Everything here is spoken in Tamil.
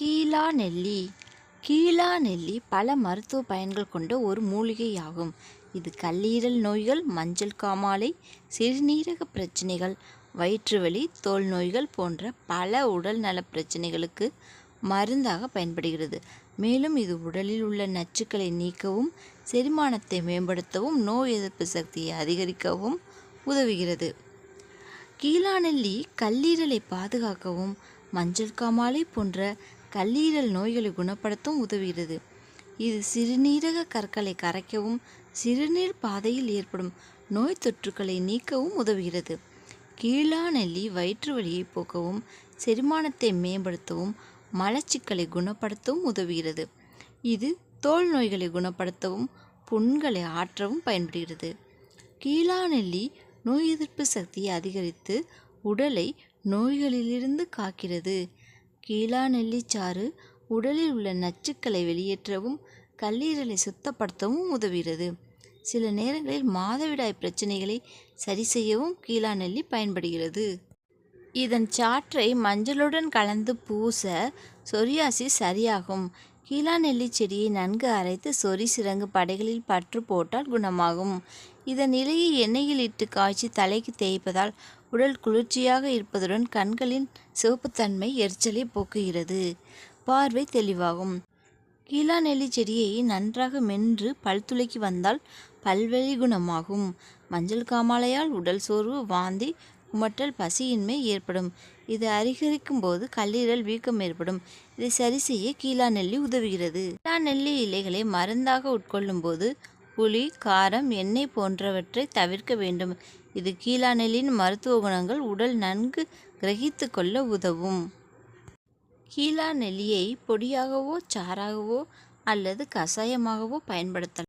கீழா நெல்லி. கீழா நெல்லி பல மருத்துவ பயன்கள் கொண்ட ஒரு மூலிகையாகும். இது கல்லீரல் நோய்கள் மஞ்சள் காமாலை சிறுநீரக பிரச்சனைகள் வயிற்றுவலி தோல் நோய்கள் போன்ற பல உடல் நல பிரச்சனைகளுக்கு மருந்தாக பயன்படுகிறது. மேலும் இது உடலில் உள்ள நச்சுக்களை நீக்கவும் செரிமானத்தை மேம்படுத்தவும் நோய் எதிர்ப்பு சக்தியை அதிகரிக்கவும் உதவுகிறது. கீழாநெல்லி கல்லீரலை பாதுகாக்கவும் மஞ்சள் காமாலை போன்ற கல்லீரல் நோய்களை குணப்படுத்தவும் உதவுகிறது. இது சிறுநீரக கற்களை கரைக்கவும் சிறுநீர் பாதையில் ஏற்படும் நோய் தொற்றுக்களை நீக்கவும் உதவுகிறது. கீழாநெல்லி வயிற்று வலியை போக்கவும் செரிமானத்தை மேம்படுத்தவும் மலச்சிக்கலை குணப்படுத்தவும் உதவுகிறது. இது தோல் நோய்களை குணப்படுத்தவும் புண்களை ஆற்றவும் பயன்படுகிறது. கீழாநெல்லி நோய் எதிர்ப்பு சக்தியை அதிகரித்து உடலை நோய்களிலிருந்து காக்கிறது. கீழாநெல்லி சாறு உடலில் உள்ள நச்சுக்களை வெளியேற்றவும் கல்லீரலை சுத்தப்படுத்தவும் உதவுகிறது. சில நேரங்களில் மாதவிடாய் பிரச்சனைகளை சரி செய்யவும் கீழாநெல்லி பயன்படுகிறது. இதன் சாற்றை மஞ்சளுடன் கலந்து பூச சொரியாசி சரியாகும். கீழாநெல்லி செடியை நன்கு அரைத்து சொறி சிறங்கு படைகளில் பற்று போட்டால் குணமாகும். இதன் இலையை எண்ணெயில் இட்டு காய்ச்சி தலைக்கு தேய்ப்பதால் உடல் குளிர்ச்சியாக இருப்பதுடன் கண்களின் சிவப்புத்தன்மை எரிச்சலை போக்குகிறது. பார்வை தெளிவாகும். கீழாநெல்லி செடியை நன்றாக மென்று பல்துளைக்கு வந்தால் பல்வழி குணமாகும். மஞ்சள் காமாலையால் உடல் சோர்வு வாந்தி குமட்டல் பசியின்மை ஏற்படும். இது அதிகரிக்கும் போது கல்லீரல் வீக்கம் ஏற்படும். இதை சரி செய்ய கீழா நெல்லி உதவுகிறது. கீழாநெல்லி இலைகளை மருந்தாக உட்கொள்ளும் போது புளி காரம் எண்ணெய் போன்றவற்றை தவிர்க்க வேண்டும். இது கீழா நெல்லின் மருத்துவ குணங்கள் உடல் நன்கு கிரகித்து கொள்ள உதவும். கீழாநெல்லியை பொடியாகவோ சாறாகவோ அல்லது கஷாயமாகவோ பயன்படுத்தலாம்.